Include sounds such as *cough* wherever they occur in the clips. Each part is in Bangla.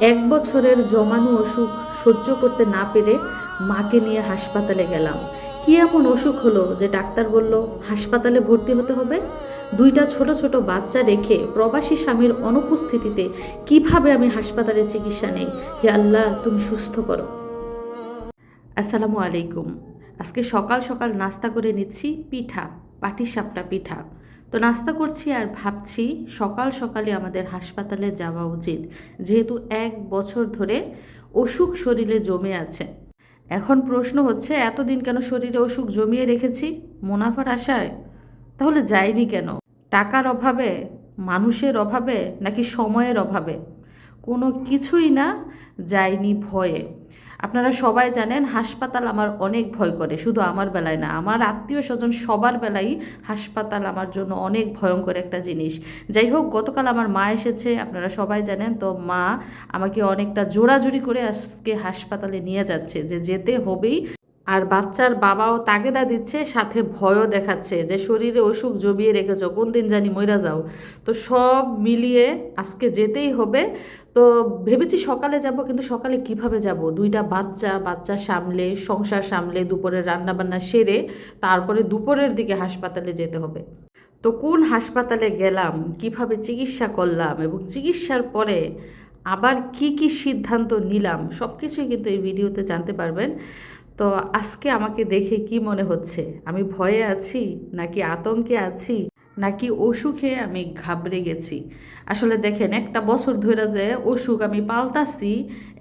এক বছরের জমানো অসুখ সহ্য করতে না পেরে মাকে নিয়ে হাসপাতালে গেলাম। কি এমন অসুখ হলো যে ডাক্তার বলল, হাসপাতালে ভর্তি হতে হবে? দুইটা ছোট ছোট বাচ্চা রেখে প্রবাসী স্বামীর অনুপস্থিতিতে কীভাবে আমি হাসপাতালে চিকিৎসা নেই? হে আল্লাহ, তুমি সুস্থ করো। আসসালামু আলাইকুম। আজকে সকাল সকাল নাস্তা করে নিচ্ছি পিঠা, পাটিসাপটা পিঠা। তো নাস্তা করছি আর ভাবছি সকাল সকালে আমাদের হাসপাতালে যাওয়া উচিত। যেহেতু এক বছর ধরে অসুখ শরীরে জমে আছে। এখন প্রশ্ন হচ্ছে, এতদিন কেন শরীরে অসুখ জমিয়ে রেখেছি? মুনাফার আশায়? তাহলে যাইনি কেন? টাকার অভাবে? মানুষের অভাবে? নাকি সময়ের অভাবে? কোনো কিছুই না যায়নি ভয়ে। আপনারা সবাই জানেন হাসপাতাল আমার অনেক ভয় করে, শুধু আমার বেলায় না, আমার আত্মীয় স্বজন সবার বেলাই হাসপাতাল আমার জন্য অনেক ভয়ঙ্কর একটা জিনিস। যাই হোক, গতকাল আমার মা এসেছে, আপনারা সবাই জানেন, তো মা আমাকে অনেকটা জোরাজুরি করে আজকে হাসপাতালে নিয়ে যাচ্ছে, যে যেতে হবেই। আর বাচ্চার বাবাও তাগেদা দিচ্ছে, সাথে ভয়ও দেখাচ্ছে যে শরীরে অসুখ জমিয়ে রেখেছ, কোন দিন জানি মইরা যাও। তো সব মিলিয়ে আজকে যেতেই হবে। তো ভেবেছি সকালে যাব, কিন্তু সকালে কীভাবে যাব? দুইটা বাচ্চা বাচ্চা সামলে, সংসার সামলে, দুপুরের রান্নাবান্না সেরে তারপরে দুপুরের দিকে হাসপাতালে যেতে হবে। তো কোন হাসপাতালে গেলাম, কীভাবে চিকিৎসা করলাম এবং চিকিৎসার পরে আবার কি কি সিদ্ধান্ত নিলাম সব কিছুই কিন্তু এই ভিডিওতে জানতে পারবেন। তো আজকে আমাকে দেখে কি মনে হচ্ছে? আমি ভয়ে আছি? নাকি আতঙ্কে আছি? নাকি অসুখে আমি ঘাবড়ে গেছি? আসলে দেখেন, একটা বছর ধরে যে অসুখ আমি পাল্টাছি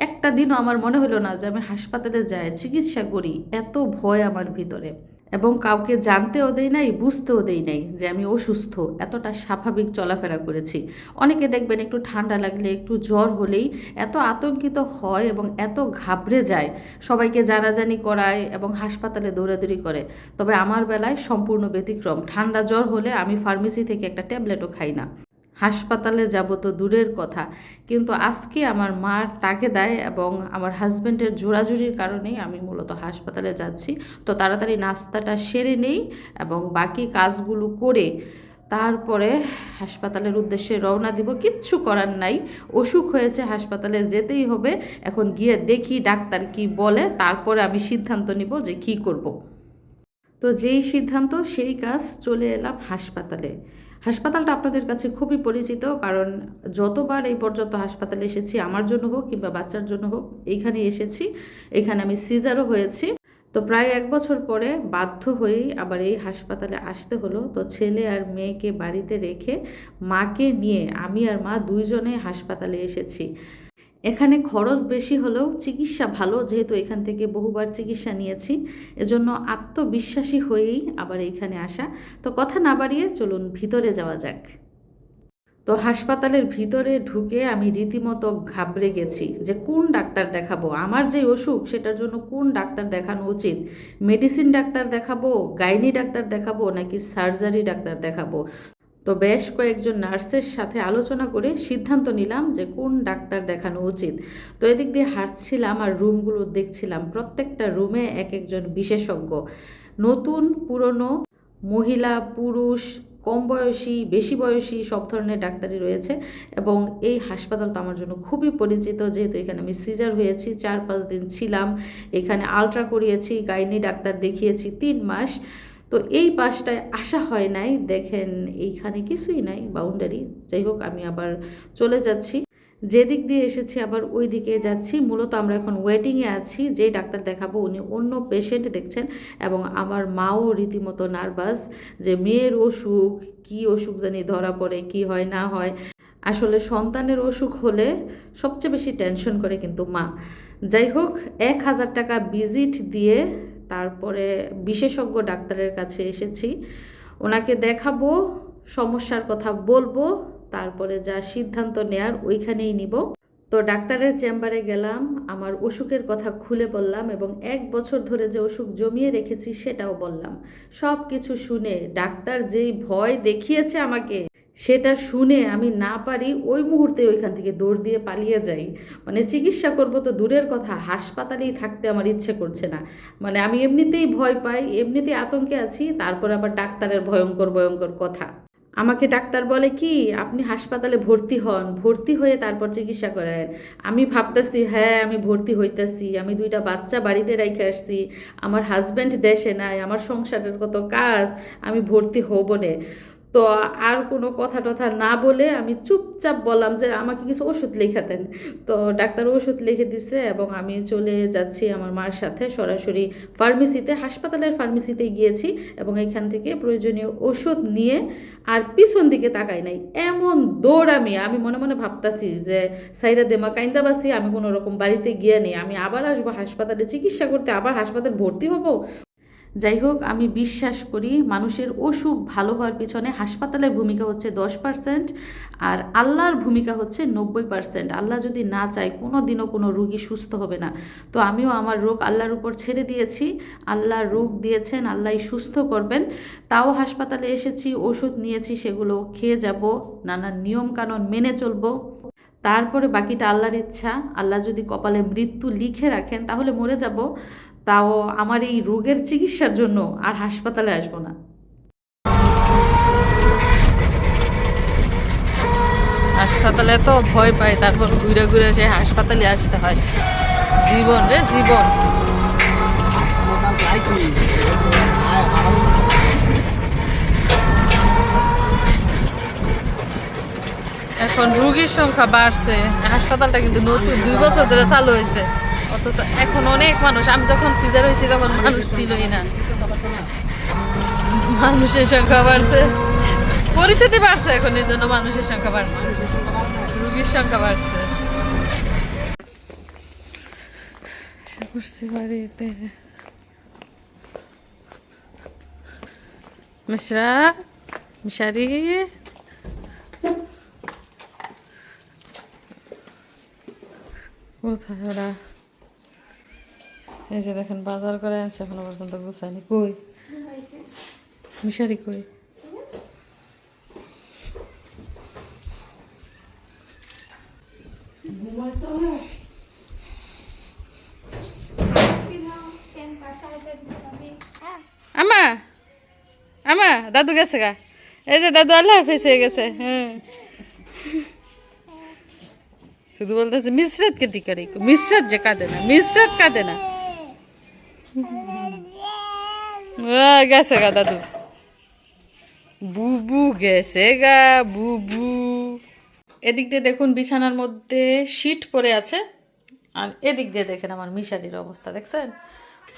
একটা দিনও আমার মনে হলো না যে আমি হাসপাতালে যাই, চিকিৎসা করি, এত ভয় আমার ভিতরে। এবং কাউকে জানতেও দেই নাই, বুঝতেও দেই নাই যে আমি অসুস্থ। এতটা স্বাভাবিক চলাফেরা করেছি। অনেকে দেখবেন একটু ঠান্ডা লাগলে, একটু জ্বর হলেই এত আতঙ্কিত হয় এবং এত ঘাবড়ে যায়। সবাইকে জানাজানি করায় এবং হাসপাতালে দৌড়াদৌড়ি করে। তবে আমার বেলায় সম্পূর্ণ ব্যতিক্রম। ঠান্ডা জ্বর হলে আমি ফার্মেসি থেকে একটা ট্যাবলেটও খাই না। হাসপাতালে যাব তো দূরের কথা। কিন্তু আজকে আমার মার তাকে দেয় এবং আমার হাজব্যান্ডের জোরাজুরির কারণেই আমি মূলত হাসপাতালে যাচ্ছি। তো তাড়াতাড়ি নাস্তাটা সেরে নেই এবং বাকি কাজগুলো করে তারপরে হাসপাতালের উদ্দেশ্যে রওনা দিব। কিচ্ছু করার নাই। অসুখ হয়েছে, হাসপাতালে যেতেই হবে। এখন গিয়ে দেখি ডাক্তার কি বলে, তারপরে আমি সিদ্ধান্ত নিব যে কি করব। তো যেই সিদ্ধান্ত, সেই কাজ চলে এলাম হাসপাতালে। হাসপাতালটা আপনাদের কাছে খুবই পরিচিত, কারণ যতবার এই পর্যন্ত হাসপাতালে এসেছি, আমার জন্য হোক কিংবা বাচ্চার জন্য হোক, এইখানে এসেছি। এখানে আমি সিজারও হয়েছি। তো প্রায় এক বছর পরে বাধ্য হয়েই আবার এই হাসপাতালে আসতে হলো। তো ছেলে আর মেয়েকে বাড়িতে রেখে মাকে নিয়ে আমি আর মা দুইজনে হাসপাতালে এসেছি। এখানে খরচ বেশি হলেও চিকিৎসা ভালো, যেহেতু এখান থেকে বহুবার চিকিৎসা নিয়েছি, এজন্য আত্মবিশ্বাসী হয়েই আবার এইখানে আসা। তো কথা না বাড়িয়ে চলুন ভিতরে যাওয়া যাক। তো হাসপাতালের ভিতরে ঢুকে আমি রীতিমতো ঘাবড়ে গেছি যে কোন ডাক্তার দেখাবো? আমার যে অসুখ, সেটার জন্য কোন ডাক্তার দেখানো উচিত? মেডিসিন ডাক্তার দেখাবো, গাইনি ডাক্তার দেখাবো, নাকি সার্জারি ডাক্তার দেখাবো? তো বেশ কয়েকজন নার্সের সাথে আলোচনা করে সিদ্ধান্ত নিলাম যে কোন ডাক্তার দেখানো উচিত। তো এদিক দিয়ে হাঁটছিলাম আর রুমগুলো দেখছিলাম। প্রত্যেকটা রুমে এক একজন বিশেষজ্ঞ। নতুন, পুরনো, মহিলা, পুরুষ, কম বয়সী, বেশি বয়সী সব ধরনের ডাক্তারই রয়েছে এবং এই হাসপাতাল তো আমার জন্য খুবই পরিচিত। যেহেতু এখানে আমি সিজার হয়েছি, চার পাঁচ দিন ছিলাম, এখানে আলট্রা করিয়েছি, গাইনি ডাক্তার দেখিয়েছি, তিন মাস। তো এই পাশটায় আসা হয় নাই, দেখেন এইখানে কিছুই নাই বাউন্ডারি যাই হোক, আমি আবার চলে যাচ্ছি। যেদিক দিয়ে এসেছি, আবার ওই দিকে যাচ্ছি। মূলত আমরা এখন ওয়েটিংয়ে আছি যে ডাক্তার দেখাবো, উনি অন্য পেশেন্ট দেখছেন এবং আমার মাও রীতিমতো নার্ভাস যে মেয়ের অসুখ, কি অসুখ জানি ধরা পড়ে, কি হয়, না হয়। আসলে সন্তানের অসুখ হলে সবচেয়ে বেশি টেনশন করে কিন্তু মা। যাই হোক, এক হাজার টাকা ভিজিট দিয়ে তারপরে বিশেষজ্ঞ ডাক্তারের কাছে এসেছি। ওনাকে দেখাবো, সমস্যার কথা বলব, তারপরে যা সিদ্ধান্ত নেয়ার ওইখানেই নিব। তো ডাক্তারের চেম্বারে গেলাম, আমার অসুখের কথা খুলে বললাম এবং এক বছর ধরে যে অসুখ জমিয়ে রেখেছি সেটাও বললাম। সব কিছু শুনে ডাক্তার যেই ভয় দেখিয়েছে আমাকে সেটা শুনে আমি না পারি ওই মুহূর্তে ওইখান থেকে দৌড় দিয়ে পালিয়ে যাই। মানে চিকিৎসা করব তো দূরের কথা, হাসপাতালেই থাকতে আমার ইচ্ছে করছে না। মানে আমি এমনিতেই ভয় পাই, এমনিতেই আতঙ্কে আছি, তারপর আবার ডাক্তারের ভয়ঙ্কর ভয়ঙ্কর কথা। আমাকে ডাক্তার বলে কি, আপনি হাসপাতালে ভর্তি হন, ভর্তি হয়ে তারপর চিকিৎসা করেন। আমি ভাবতেছি হ্যাঁ আমি ভর্তি হইতেছি, আমি দুইটা বাচ্চা বাড়িতে রেখে আসছি, আমার হাজব্যান্ড দেশে নাই, আমার সংসারের কত কাজ, আমি ভর্তি হব না। তো আর কোনো কথা টথা না বলে আমি চুপচাপ বললাম যে আমাকে কিছু ওষুধ লিখে দেন। তো ডাক্তার ওষুধ লিখে দিছে এবং আমি চলে যাচ্ছি আমার মার সাথে। সরাসরি ফার্মেসিতে, হাসপাতালের ফার্মেসিতে গিয়েছি এবং এখান থেকে প্রয়োজনীয় ওষুধ নিয়ে আর পিছন দিকে তাকাই নাই। এমন দৌড় আমি আমি মনে মনে ভাবতাছি যে, সাইরা দেমা, কাইন্দাবাসি, আমি কোনো রকম বাড়িতে গিয়ে নেই। আমি আবার আসব হাসপাতালে, চিকিৎসা করতে, আবার হাসপাতালে ভর্তি হব? যাই হোক, আমি বিশ্বাস করি মানুষের অসুখ ভালো হওয়ার পিছনে হাসপাতালের ভূমিকা হচ্ছে দশ পার্সেন্ট আর আল্লাহর ভূমিকা হচ্ছে নব্বই পার্সেন্ট। আল্লাহ যদি না চায় কোনো দিনও কোনো রুগী সুস্থ হবে না। তো আমিও আমার রোগ আল্লাহর উপর ছেড়ে দিয়েছি। আল্লাহ রোগ দিয়েছেন আল্লাহ সুস্থ করবেন। তাও হাসপাতালে এসেছি, ওষুধ নিয়েছি, সেগুলো খেয়ে যাব নানান নিয়মকানুন মেনে চলবো। তারপরে বাকিটা আল্লাহর ইচ্ছা। আল্লাহ যদি কপালে মৃত্যু লিখে রাখেন, তাহলে মরে যাব। তাও আমার এই রোগের চিকিৎসার জন্য আর হাসপাতালে আসব না। হাসপাতালে তো ভয় পায়, তারপর ঘুরে ঘুরে সে হাসপাতালে আসতে হয়। জীবন রে, জীবন। এখন রুগীর সংখ্যা বাড়ছে। হাসপাতালটা কিন্তু নতুন, দুই বছর ধরে চালু হয়েছে। অথচ এখন অনেক মানুষ। আমি যখন সিজার হয়েছি তখন মানুষ ছিলই না। মানুষের সংখ্যা বাড়ছে। পরিস্থিতি বাড়ছে এখন, এই জন্য মানুষের সংখ্যা বাড়ছে। রুগীর সংখ্যা বাড়ছে। বাড়িতে। মিশ্রা, মিশারি। কোথায় ওরা? এই যে দেখেন, বাজার করে আনছে, এখনও পর্যন্ত গুছায়নি। কই? মিশারি কই? আমা আমা, দাদু গেছে গা। এই যে দাদু আল্লাহ হাফেজ হয়ে গেছে হ্যাঁ। শুধু বলতেছে মিশ্রত কে দিকারি? মিশ্রত যে কাঁদে না মিশ্রত কাঁদে না। গেছে গা দাদু। বুবু গেছে গা বুবু। এদিক দিয়ে দেখুন বিছানার মধ্যে শীট পড়ে আছে। আর এদিক দিয়ে দেখেন আমার মিশারির অবস্থা দেখছেন?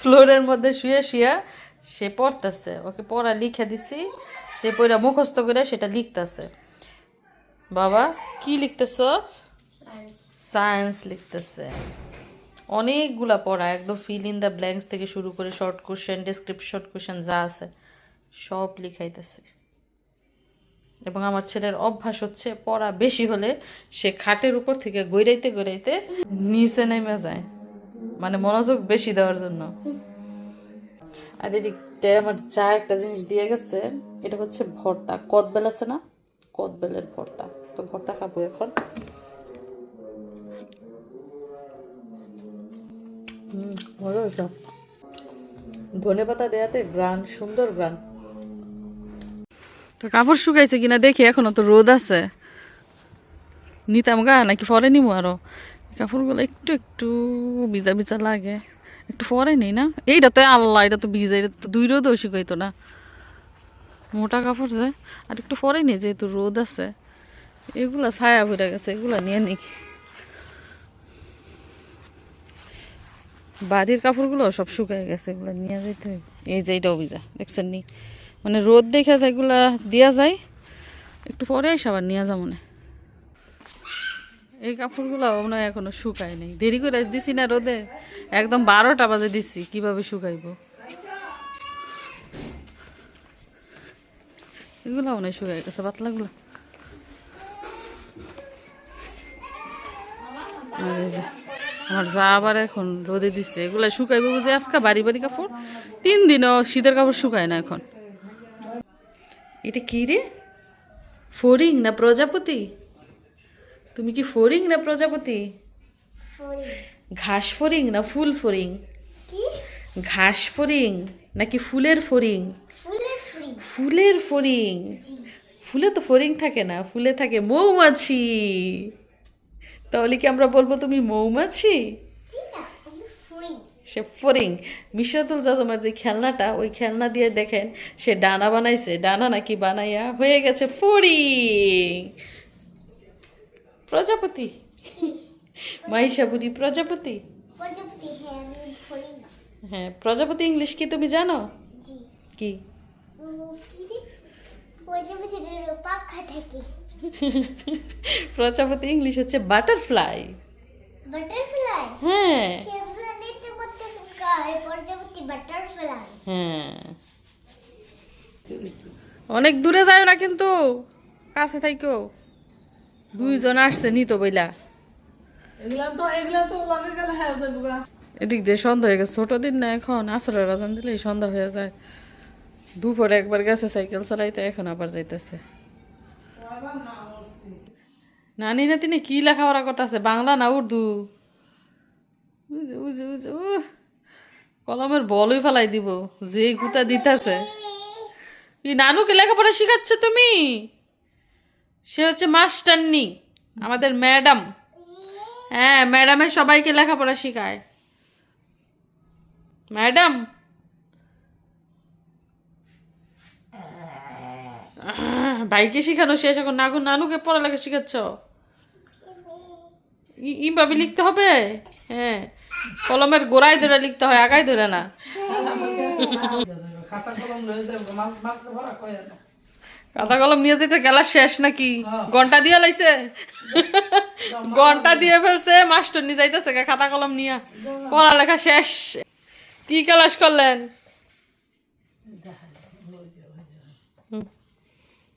ফ্লোরের মধ্যে শুয়ে শুয়ে সে পড়তেছে। ওকে পড়া লিখে দিছি সে পড়া মুখস্থ করে সেটা লিখতেছে। বাবা কি লিখতেছ? সায়েন্স লিখতেছে। অনেকগুলা পড়া, একদম ফিল ইন দ্য ব্ল্যাঙ্কস থেকে শুরু করে শর্ট কোশ্চেন ডেসক্রিপশন কোশ্চেন যা আছে, সব লিখাইতেছে। এবং আমার ছেলের অভ্যাস হচ্ছে পড়া বেশি হলে সে খাটের উপর থেকে গৈরাইতে গৈরাইতে নিচে নেমে যায়। মানে মনোযোগ বেশি দেওয়ার জন্য। আর এদিকটা আমার চা একটা জিনিস দিয়ে গেছে, এটা হচ্ছে ভর্তা। কদবেল আছে না? কদবেলের ভর্তা। তো ভর্তা খাব এখন। মজা হয়েছে। ধনে পাতা দেয়াতে গ্রান, সুন্দর গ্রান। কাপড় শুকাইছে কিনা দেখি, এখনও তো রোদ আছে। নিতাম গা, নাকি পরে নিবো আরও? কাপড়গুলো একটু একটু ভিজা ভিজা লাগে। একটু পরে নেই না? এইটা তো আল্লাহ এটা তো ভিজা এটা তো দুই রোদও শুকাইতো না। মোটা কাপড় যে, আর একটু পরে নেই যেহেতু রোদ আছে। এগুলা ছায়া ভরে গেছে, এগুলা নিয়ে নিই। বাড়ির কাপড়গুলো সব শুকায় গেছে, এগুলো নিয়ে হবে। এই যে এইটাও ভিজা দেখছেন নি? মানে রোদ দেখে এগুলা দেওয়া যায়, একটু পরে এসে আবার নিয়ে যাব না। এই কাপড়গুলো মনে হয় এখনও শুকায় নাই। দেরি করে দিছি না রোদে, একদম বারোটা বাজে দিছি, কীভাবে শুকাইবো? এগুলো মনে হয় শুকাই গেছে, পাতলাগুলো। আর এই যে আমার যা আবার এখন রোদে দিচ্ছে এগুলো শুকাইবো বুঝে আজকে বাড়ি বাড়ি কাপড়? তিন দিনও শীতের কাপড় শুকায় না এখন। এটা কি রে? ফড়িং না প্রজাপতি? তুমি কি ফড়িং না প্রজাপতি? ঘাস ফড়িং না ফুল ফড়িং? ঘাস ফড়িং নাকি ফুলের ফ্রি ফুলের ফড়িং। ফুলে তো ফরিং থাকে না ফুলে থাকে মৌমাছি। তাহলে কি আমরা বলব তুমি মৌমাছি? সে ফরিং। মিশরাতুল জাজমের যে খেলনাটা ওই খেলনা দিয়ে দেখেন সে ডানা বানাইছে। ডানা নাকি বানাইয়া হয়ে গেছে ফরিং। প্রজাপতি। *laughs* মাহিষাবুরি প্রজাপতি। হ্যাঁ হ্যাঁ প্রজাপতি ইংলিশ কি তুমি জানো? কি? প্রজাপতির পাখা থাকে প্রজাপতি ইংলিশ হচ্ছে বাটারফ্লাই। বাটারফ্লাই? হ্যাঁ। হ্যাঁ অনেক দূরে যায় না কিন্তু কাছে থাইকো। দুইজন আসছে নিত বইলা। তো এগুলা তো লগে গেলে হ্যাঁ এদিক দিয়ে সন্ধ্যা হয়ে গেছে ছোট দিন না এখন আসরের রাজান দিলেই সন্ধ্যা হয়ে যায়। দুপুরে একবার গেছে সাইকেল চালাইতে এখন আবার যাইতেছে। নানি না তিনি কি লেখাপড়া করতেছে? বাংলা না উর্দু? কলমের বলই ফেলাই দিব যে গুতা দিতেছে। ই, নানুকে লেখাপড়া শিখাচ্ছ তুমি? সে হচ্ছে মাস্টারনি আমাদের ম্যাডাম। হ্যাঁ ম্যাডামের সবাইকে লেখাপড়া শেখায়। ম্যাডাম ভাইকে শেখানো শেষ এখন নাগু নানুকে পড়ালেখা শেখাচ্ছ? ই- ইভাবে লিখতে হবে? হ্যাঁ কলমের গোড়ায় ধরে লিখতে হয় আগায় ধরে না। খাতা কলম নিয়ে যেতে গেলা শেষ নাকি? ঘণ্টা দিয়ে লাইছে? ঘণ্টা দিয়ে ফেলছে মাস্টার নিয়ে যাইতেছে খাতা কলম নিয়ে। পড়ালেখা শেষ। কি ক্লাস করলেন হুম। বুঝে যাইতেছে।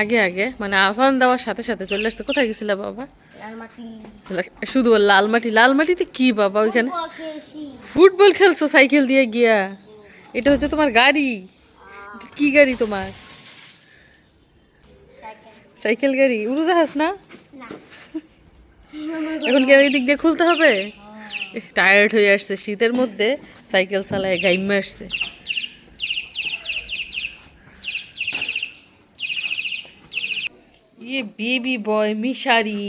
আগে আগে। মানে আসান দেওয়ার সাথে সাথে চলে আসছে। কোথায় গেছিল বাবা? শুধু লাল মাটি। লাল মাটিতে কি বাবা ওইখানে? ফুটবল খেলছো। সাইকেল দিয়ে গিয়া? এটা হচ্ছে তোমার গাড়ি। কি গাড়ি তোমার? সাইকেল। গাড়ি। উড়োজাহাজ না? না। এখন কি দিক দিয়ে খুলতে হবে? টায়ার্ড হয়ে আসছে শীতের মধ্যে। সাইকেল চালায় গাইমে আসছে। ইয়ে বেবি বয় মিশারি।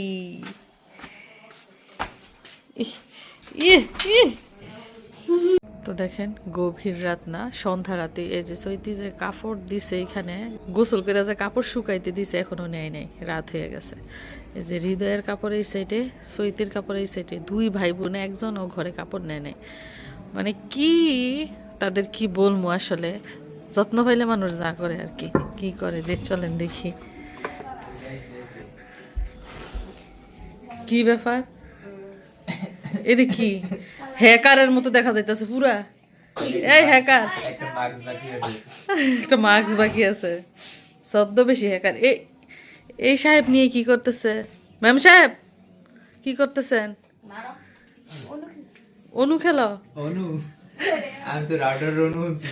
তো দেখেন, গভীর রাত না, সন্ধ্যা রাতে এই যে চৈতি যে কাপড় দিছে এখানে, গোসল করে যে কাপড় শুকাইতে দিছে, এখনও নেয় নাই, রাত হয়ে গেছে। এই যে হৃদয়ের কাপড় এই সাইডে চৈতির কাপড় এই সাইডে দুই ভাই বোনে একজন ও ঘরে কাপড় নেয় নাই। মানে কি, তাদের কি বলব আসলে? যত্ন পাইলে মানুষ যা করে আর কি কি করে? দেখ, চলেন দেখি। কি ব্যাপার এটা কি হ্যাকারের মতো দেখা যাইতেছে পুরা এই হ্যাকার একটা মাস্ক বাকি আছে সদ্য বেশি হ্যাকার এই এই সাহেব নিয়ে কি করতেছে ম্যাম সাহেব কি করতেছেন অনু খেলো অনু আমি তো রাউটার অনু হচ্ছি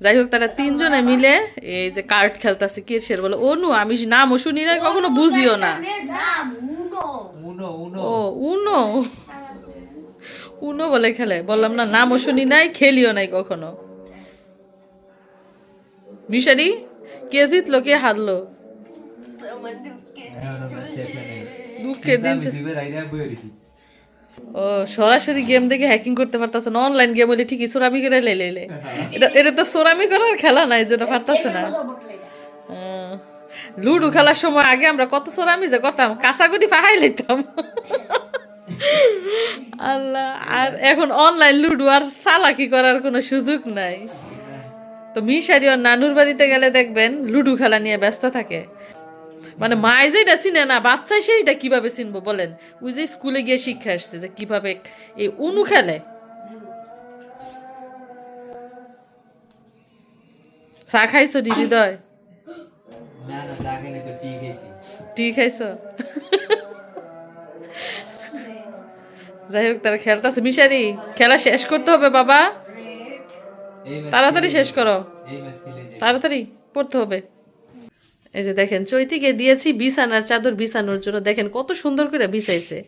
যাই হোক তারা তিনজনে মিলে এই যে কার্ড খেলতেছে কিরসের বলে অনু আমি নামও শুনি না কখনো বুঝিও না ও উনো উনো বলে খেলে। বললাম না নামও শুনি নাই খেলিও নাই কখনো। মিশারি কে জিতলো কে হারলো? দিন বই রইছি ও সরাসরি গেম দেখে হ্যাকিং করতে পারতাছে না। অনলাইন গেম হলে ঠিকই সোরামি করে লে লে লে। এটা এটা তো সোরামি করার খেলা নাই জন্য পারতাছে না। লুডো খেলার সময় আগে আমরা কত সোরামি যে করতাম কাঁচাগুটি ফাহাই লইতাম। আল্লাহ, আর এখন অনলাইন লুডো আর চালাকি করার কোনো সুযোগ নাই। তো মিশারি ওর নানুর বাড়িতে গেলে দেখবেন লুডো খেলা নিয়ে ব্যস্ত থাকে। মানে মায় যেটা চিনে না, বাচ্চা সেইটা কীভাবে চিনবো বলেন? ওই যে স্কুলে গিয়ে শিক্ষা আসছে যে কীভাবে এই অনু খেলে। চা খাইছো দিদি ঠিক খাইছো। যাই হোক তারা খেলতেছে মিশারি খেলা শেষ করতে হবে বাবা। তাড়াতাড়ি শেষ করো। তাড়াতাড়ি পড়তে হবে। এই যে দেখেন চৈতিকে দিয়েছি বিছানার চাদর বিছানোর জন্য। দেখেন কত সুন্দর করে বিছাইছে।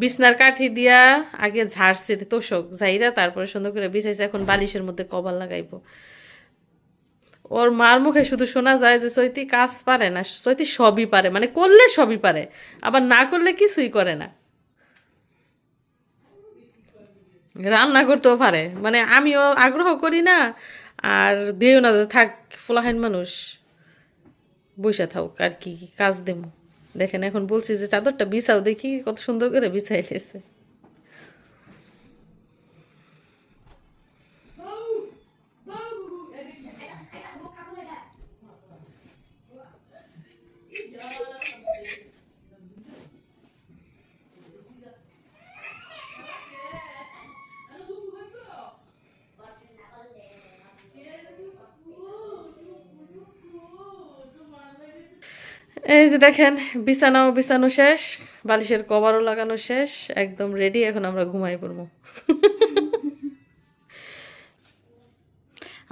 বিছনার কাঠি দিয়া আগে ঝাড়ছে তোষক যাইরা তারপরে সুন্দর করে বিছাইছে। এখন বালিশের মধ্যে কভার লাগাইবো। ওর মার মুখে শুধু শোনা যায় যে চৈতি কাজ পারে না চৈতি সবই পারে মানে করলে সবই পারে, আবার না করলে কিছুই করে না। রান্না করতেও পারে মানে আমিও আগ্রহ করি না, আর দিও না যে থাক ফোলাহাইন মানুষ, বসে থাক আর কি কাজ দেব। দেখেন, এখন বলছি যে চাদরটা বিছাও দেখি কত সুন্দর করে বিছাই লেছে এই যে দেখেন বিছানাও বিছানো শেষ বালিশের কভারও লাগানো শেষ একদম রেডি এখন আমরা ঘুমাই পড়ব। *laughs*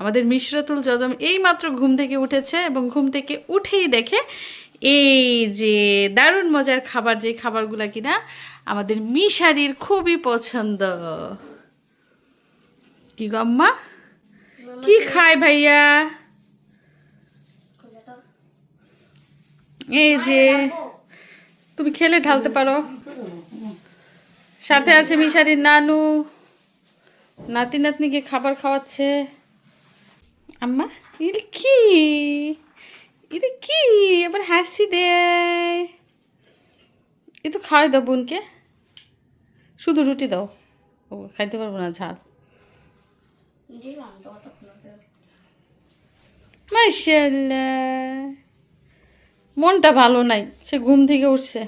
আমাদের মিশরাতুল জজম এই মাত্র ঘুম থেকে উঠেছে এবং ঘুম থেকে উঠেই দেখে এই যে দারুণ মজার খাবার যে খাবারগুলা কিনা আমাদের মিশারির খুবই পছন্দ। কি গম্মা কি খায় ভাইয়া? এই যে, তুমি খেলে ঢালতে পারো। সাথে আছে মিশারির নানু। নাতি নাতনিকে খাবার খাওয়াচ্ছে। আম্মা এটা কি? এটা কি? আবার হাসি দেয়। এ তো খাওয়াই দাও বোনকে। শুধু রুটি দাও। ও, খাইতে পারব না, ঝাল। মাশাল্লাহ মনটা ভালো নাই সে ঘুম থেকে উঠছে।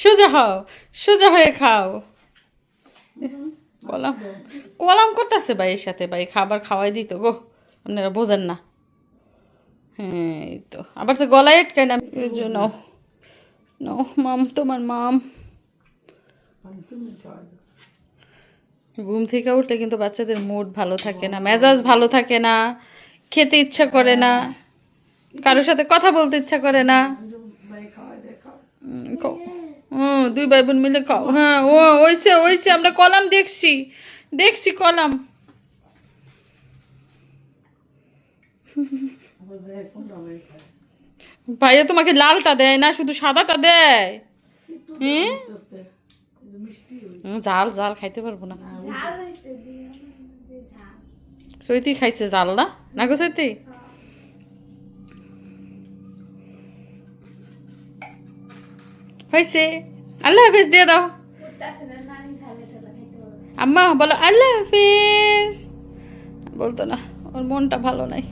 সোজা হও সোজা হয়ে খাও। কলাম কলাম করতেছে ভাইয়ের সাথে ভাই খাবার খাওয়াই দিত গো আপনারা বোঝেন না। হ্যাঁ এই তো। আবার তো গলায় আটকায় না জন্য নো মাম তোমার মাম। ঘুম থেকে উঠলে কিন্তু বাচ্চাদের মুড ভালো থাকে না, মেজাজ ভালো থাকে না, খেতে ইচ্ছা করে না, কারোর সাথে কথা বলতে ইচ্ছা করে না। দুই ভাই বোন মিলে খাও হ্যাঁ ও ওইছে ওইছে আমরা কলাম দেখছি। দেখছি কলাম। ভাইয়া তোমাকে লালটা দেয় না, শুধু সাদাটা দেয়? হ্যাঁ জাল জাল খাইতে পারব না। সৈতি খাইছে জাল না? না গো সৈতি? হয়েছে আল্লাহ হাফিজ দিয়ে দাও। আম্মা বলো আল্লাহ হাফিজ। বলতো না ওর মনটা ভালো নাই।